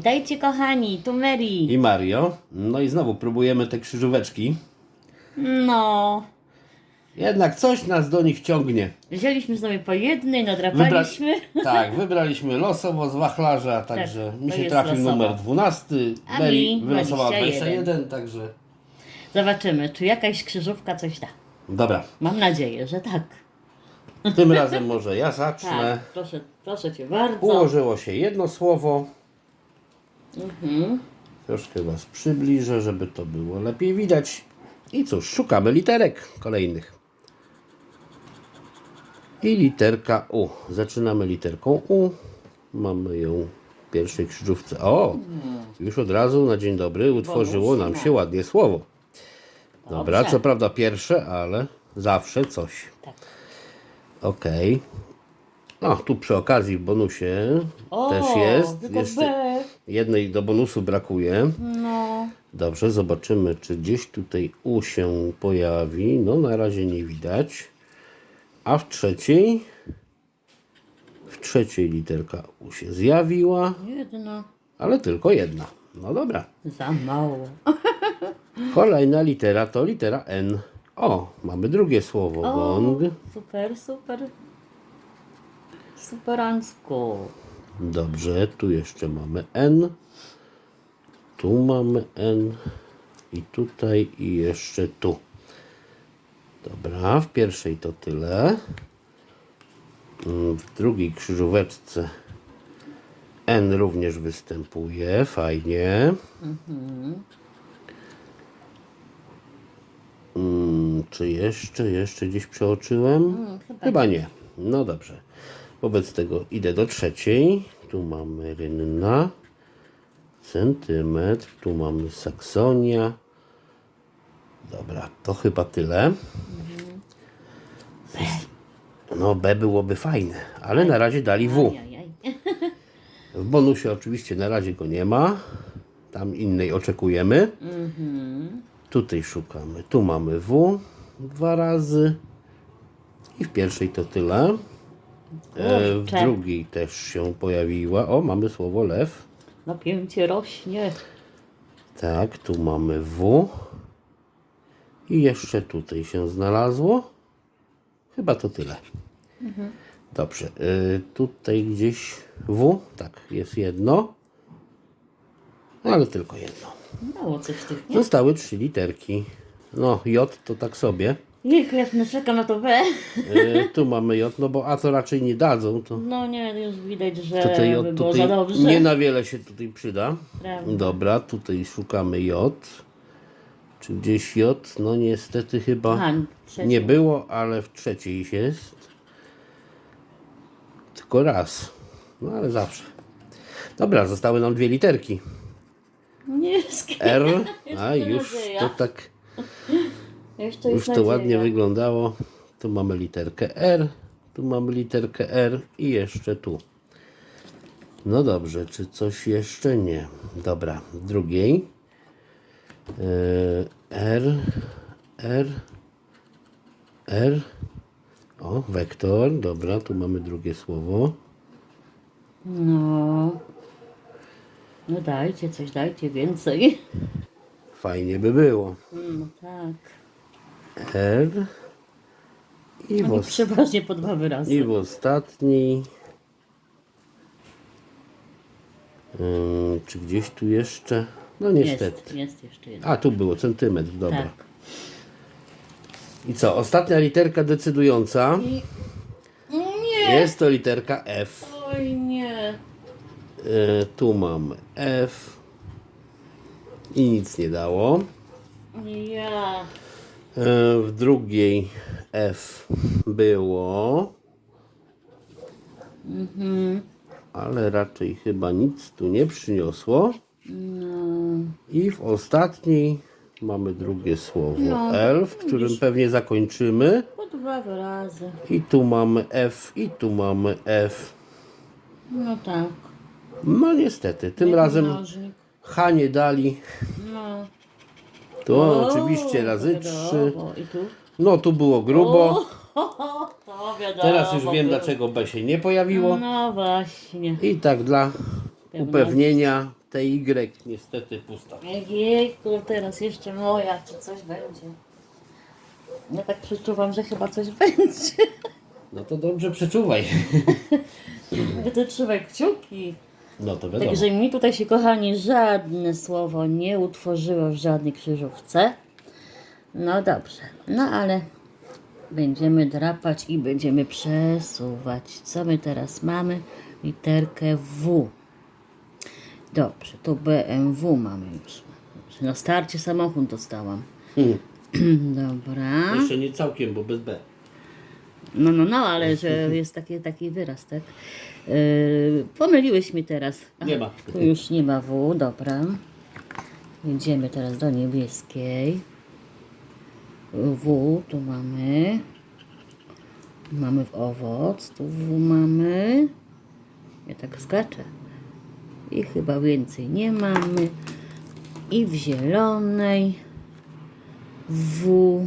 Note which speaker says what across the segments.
Speaker 1: Witajcie kochani, tu Mary.
Speaker 2: i Mario. No i znowu próbujemy te krzyżóweczki.
Speaker 1: No,
Speaker 2: Jednak coś nas do nich ciągnie.
Speaker 1: wzięliśmy sobie po jednej, nadrapaliśmy.
Speaker 2: tak, wybraliśmy losowo z wachlarza, także mi
Speaker 1: to
Speaker 2: się trafił
Speaker 1: losowo.
Speaker 2: numer 12.
Speaker 1: A
Speaker 2: Mary
Speaker 1: mi
Speaker 2: wylosowała
Speaker 1: 21.
Speaker 2: 21, także
Speaker 1: Zobaczymy, czy jakaś krzyżówka coś da.
Speaker 2: dobra.
Speaker 1: Mam nadzieję, że tak.
Speaker 2: Tym razem może ja zacznę.
Speaker 1: Tak, proszę, proszę Cię bardzo.
Speaker 2: Ułożyło się jedno słowo.
Speaker 1: Mhm.
Speaker 2: Troszkę Was przybliżę, żeby to było lepiej widać. I cóż, szukamy literek kolejnych. I literka U. Zaczynamy literką U. Mamy ją w pierwszej krzyżówce. O! Już od razu na dzień dobry utworzyło nam się ładnie słowo. Dobra,
Speaker 1: Dobrze.
Speaker 2: co prawda pierwsze, ale zawsze coś.
Speaker 1: Tak.
Speaker 2: Okej. O, tu przy okazji w bonusie
Speaker 1: O,
Speaker 2: też jest.
Speaker 1: tylko
Speaker 2: Jeszcze
Speaker 1: B.
Speaker 2: jednej do bonusu brakuje.
Speaker 1: No,
Speaker 2: Dobrze, zobaczymy, czy gdzieś tutaj U się pojawi. No, na razie nie widać. A w trzeciej? W trzeciej literka U się zjawiła,
Speaker 1: jedno.
Speaker 2: ale tylko jedna. No dobra.
Speaker 1: Za mało.
Speaker 2: Kolejna litera to litera N. O, mamy drugie słowo.
Speaker 1: O,
Speaker 2: Gong.
Speaker 1: super, super. Superancko.
Speaker 2: Dobrze, tu jeszcze mamy N. Tu mamy N. I tutaj, i jeszcze tu. Dobra, w pierwszej to tyle. Mm, W drugiej krzyżóweczce N również występuje. Fajnie. Mm, czy jeszcze, jeszcze gdzieś przeoczyłem? chyba, nie. No dobrze. Wobec tego idę do trzeciej. Tu mamy rynna. Centymetr. Tu mamy saksonia. Dobra, to chyba tyle. No, B byłoby fajne, ale na razie dali W. W bonusie oczywiście na razie go nie ma. Tam innej oczekujemy. Tutaj szukamy. Tu mamy W dwa razy. I w pierwszej to tyle. E, w
Speaker 1: Kurczę.
Speaker 2: drugiej też się pojawiła. O, mamy słowo lew.
Speaker 1: Napięcie rośnie.
Speaker 2: Tak, tu mamy W. I jeszcze tutaj się znalazło. Chyba to tyle. Dobrze. Y, tutaj gdzieś W. Tak, jest jedno. Ale tylko jedno.
Speaker 1: Mało coś tych, nie?
Speaker 2: Zostały trzy literki. No, J to tak sobie.
Speaker 1: Niech ja nie czekam na to B.
Speaker 2: Y, tu mamy J, no bo A to raczej nie dadzą. To
Speaker 1: No nie, już widać, że
Speaker 2: tutaj
Speaker 1: by
Speaker 2: J
Speaker 1: było za
Speaker 2: tutaj
Speaker 1: dobrze.
Speaker 2: nie na wiele się tutaj przyda.
Speaker 1: Prawda.
Speaker 2: Dobra, tutaj szukamy J. Czy gdzieś J? No niestety chyba
Speaker 1: Aha, trzecie.
Speaker 2: nie było, ale w trzeciej jest. Tylko raz. No ale zawsze. Dobra, zostały nam dwie literki.
Speaker 1: Nie,
Speaker 2: R, a
Speaker 1: to
Speaker 2: już to tak, Już to
Speaker 1: nadzieja.
Speaker 2: ładnie wyglądało. Tu mamy literkę R, tu mamy literkę R i jeszcze tu. No dobrze, czy coś jeszcze nie? Dobra, drugiej. Yy, R, R, R. O, wektor, dobra, tu mamy drugie słowo.
Speaker 1: No. No dajcie coś, dajcie więcej.
Speaker 2: Fajnie by było.
Speaker 1: No tak.
Speaker 2: R. I w,
Speaker 1: Oni
Speaker 2: os-
Speaker 1: przeważnie po dwa wyrazy.
Speaker 2: i w ostatniej. Ym, czy gdzieś tu jeszcze? No niestety.
Speaker 1: Jest, jest jeszcze jeden.
Speaker 2: A, tu było centymetr, dobra.
Speaker 1: Tak.
Speaker 2: I co? Ostatnia literka decydująca.
Speaker 1: Nie!
Speaker 2: Jest to literka F.
Speaker 1: Oj nie.
Speaker 2: Y, tu mamy F. I nic nie dało.
Speaker 1: Nie ja.
Speaker 2: Y, w drugiej F było. Ale raczej chyba nic tu nie przyniosło. I w ostatniej mamy drugie słowo
Speaker 1: No,
Speaker 2: L, w którym pewnie zakończymy.
Speaker 1: Po dwa wyrazy.
Speaker 2: I tu mamy F, i tu mamy F.
Speaker 1: No tak.
Speaker 2: No niestety, tym razem
Speaker 1: Mnożnik.
Speaker 2: H nie dali.
Speaker 1: No.
Speaker 2: To oczywiście razy trzy.
Speaker 1: I tu?
Speaker 2: No tu było grubo.
Speaker 1: O, to wiadomo.
Speaker 2: Teraz już wiem
Speaker 1: było.
Speaker 2: dlaczego B się nie pojawiło.
Speaker 1: No właśnie.
Speaker 2: I tak dla upewnienia te Y niestety pusta.
Speaker 1: Jejku, teraz jeszcze moja, czy coś będzie. Ja tak przeczuwam, że chyba coś będzie.
Speaker 2: No to dobrze przeczuwaj.
Speaker 1: Trzymaj kciuki.
Speaker 2: No to wiadomo.
Speaker 1: Także mi tutaj się, kochani, żadne słowo nie utworzyło w żadnej krzyżówce. No dobrze, no ale będziemy drapać i będziemy przesuwać. Co my teraz mamy? Literkę W. Dobrze, to BMW mamy już. Na starcie samochód dostałam.
Speaker 2: Hmm.
Speaker 1: Dobra.
Speaker 2: Jeszcze nie całkiem, bo bez B.
Speaker 1: No, no, no, ale że jest taki, taki wyraz, tak? Yy, pomyliłeś mi teraz.
Speaker 2: Nie ma.
Speaker 1: Tu już nie ma W, dobra. Jedziemy teraz do niebieskiej. W, tu mamy. Mamy w owoc, tu W mamy. Ja tak skaczę. I chyba więcej nie mamy. I w zielonej. W.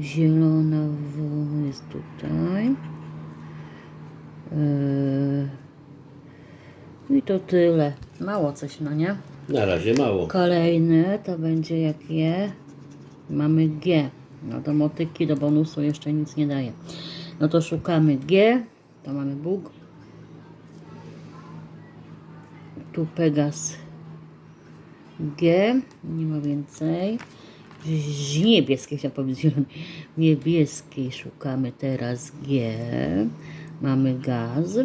Speaker 1: Zielona W jest tutaj. Yy. I to tyle. Mało coś, no nie?
Speaker 2: Na razie mało.
Speaker 1: Kolejny to będzie jakie? Mamy G. No do motyki, do bonusu jeszcze nic nie daje. No to szukamy G. To mamy Bóg. Tu Pegas G. Nie ma więcej. W niebieskiej chciałam powiedzieć. niebieskiej szukamy teraz G. Mamy gaz.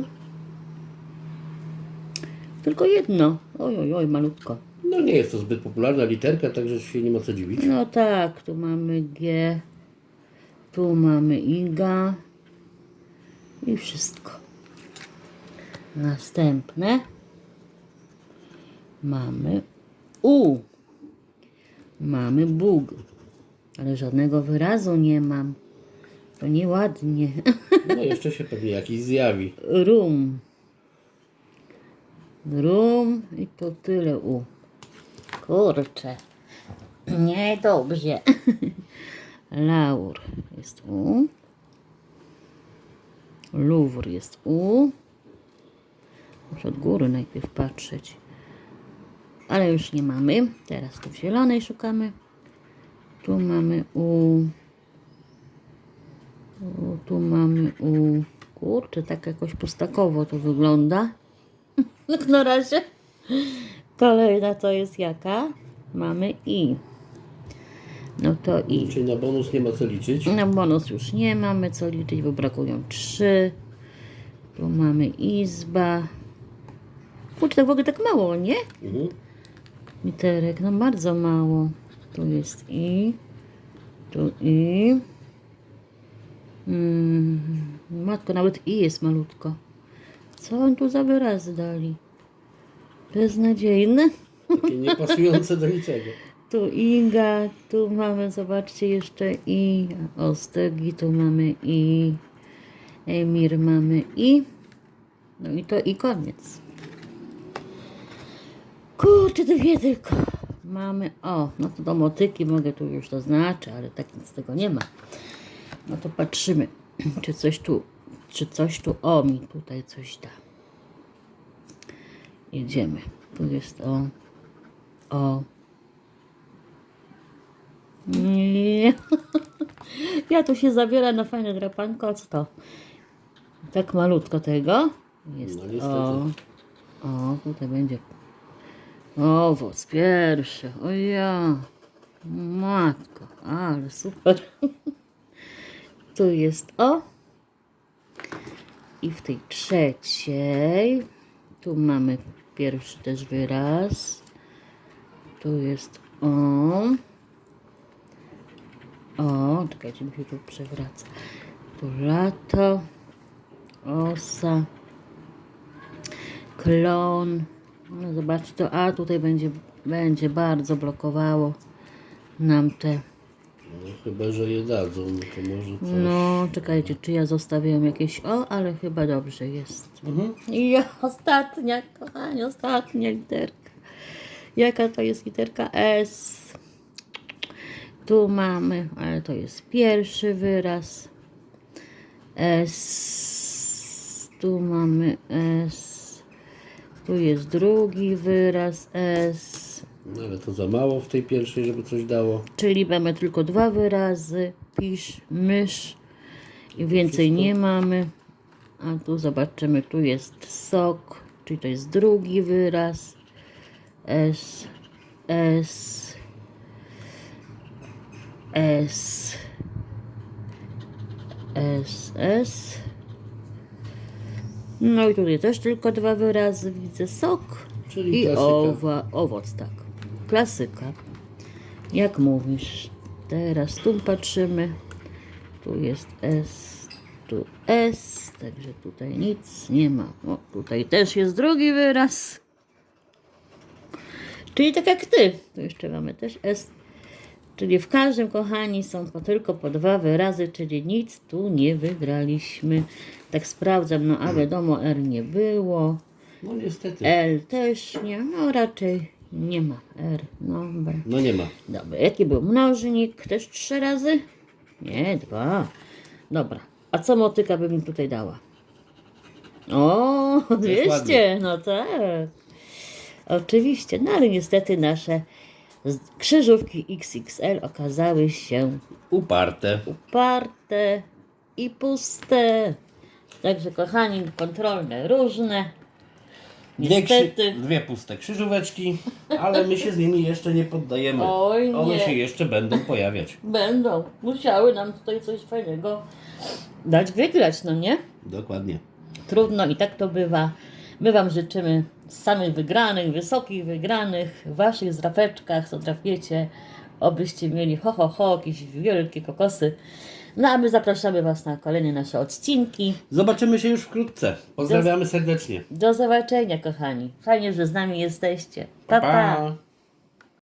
Speaker 1: Tylko jedno. Oj, oj, oj, malutko.
Speaker 2: No nie jest to zbyt popularna literka, także się nie ma co dziwić.
Speaker 1: No tak, tu mamy G, tu mamy IGA i wszystko. Następne mamy U. Mamy Bóg, ale żadnego wyrazu nie mam. To nieładnie.
Speaker 2: No jeszcze się pewnie jakiś zjawi.
Speaker 1: Rum. Rum i to tyle U. Kurczę. Niedobrze. Laur jest U. Louvre jest U. Muszę od góry najpierw patrzeć. Ale już nie mamy. Teraz tu w zielonej szukamy. Tu mamy U. U, tu mamy U. Kurczę, tak jakoś pustakowo to wygląda. Jak na razie. Kolejna to jest jaka? Mamy I. No to I.
Speaker 2: Czyli na bonus nie ma co liczyć.
Speaker 1: Na bonus już nie mamy co liczyć, bo brakują trzy. Tu mamy izba. Kurczę, w ogóle tak mało, nie?
Speaker 2: Mhm.
Speaker 1: Literek, no bardzo mało. Tu jest I. Tu I. Mm, matko, nawet I jest malutko. Co on tu za wyrazy dali? Beznadziejne.
Speaker 2: Takie niepasujące do niczego.
Speaker 1: Tu Inga, tu mamy, zobaczcie, jeszcze I. Ostegi, tu mamy I. Emir mamy I. No i to i koniec. Kurczę, to wie tylko. Mamy, o, no to do motyki mogę tu już zaznaczyć, ale tak nic z tego nie ma. No to patrzymy, czy coś tu, czy coś tu, o mi tutaj coś da. Jedziemy. Tu jest o, o. Nie. Ja tu się zabiera na fajne drapanko, co to? Tak malutko tego. Jest
Speaker 2: No
Speaker 1: o. O, tutaj będzie owoc pierwszy. O ja. Matko, ale super. Tu jest o. I w tej trzeciej. Tu mamy pierwszy też wyraz. Tu jest o. O, czekajcie, mi się tu przewraca. Tu lato, osa, klon. No zobaczcie, to A tutaj będzie, będzie bardzo blokowało nam te.
Speaker 2: No chyba, że je dadzą, to może coś.
Speaker 1: No, czekajcie, czy ja zostawiam jakieś O, ale chyba dobrze jest.
Speaker 2: Mhm.
Speaker 1: I ostatnia, kochani, ostatnia literka. Jaka to jest literka S? Tu mamy, ale to jest pierwszy wyraz. S. Tu mamy S. Tu jest drugi wyraz S.
Speaker 2: No ale to za mało w tej pierwszej, żeby coś dało.
Speaker 1: Czyli mamy tylko dwa wyrazy. Pisz, mysz. I więcej nie mamy. A tu zobaczymy, tu jest sok. Czyli to jest drugi wyraz. S, S, S, S, S. No i tutaj też tylko dwa wyrazy widzę. Sok
Speaker 2: Czyli
Speaker 1: i
Speaker 2: klasyka.
Speaker 1: owa, owoc, tak. Klasyka. Jak mówisz? Teraz tu patrzymy. Tu jest S, tu S, także tutaj nic nie ma. O, tutaj też jest drugi wyraz. Czyli tak jak ty. Tu jeszcze mamy też S. Czyli w każdym, kochani, są po, tylko po dwa wyrazy, czyli nic tu nie wygraliśmy. Tak sprawdzam, no a wiadomo, R nie było.
Speaker 2: No niestety.
Speaker 1: L też nie, no raczej nie ma R. No.
Speaker 2: No nie ma.
Speaker 1: Dobra, jaki był mnożnik? Też trzy razy? Nie, dwa. Dobra, a co motyka by mi tutaj dała? O, 200,
Speaker 2: ładnie.
Speaker 1: no tak. Oczywiście, no ale niestety nasze krzyżówki XXL okazały się
Speaker 2: Uparte.
Speaker 1: uparte i puste. Także kochani, kontrolne różne.
Speaker 2: Dwie, krzy...
Speaker 1: Niestety.
Speaker 2: Dwie puste krzyżóweczki, ale my się z nimi jeszcze nie poddajemy.
Speaker 1: Oj,
Speaker 2: One
Speaker 1: nie.
Speaker 2: się jeszcze będą pojawiać.
Speaker 1: Będą musiały nam tutaj coś fajnego dać wygrać, no nie?
Speaker 2: Dokładnie.
Speaker 1: Trudno i tak to bywa. My Wam życzymy samych wygranych, wysokich wygranych, w Waszych zdrapeczkach, co trafiecie, obyście mieli ho, ho, ho, jakieś wielkie kokosy. No a my zapraszamy Was na kolejne nasze odcinki.
Speaker 2: Zobaczymy się już wkrótce. Pozdrawiamy serdecznie.
Speaker 1: Do zobaczenia, kochani. Fajnie, że z nami jesteście. pa. pa.
Speaker 2: pa.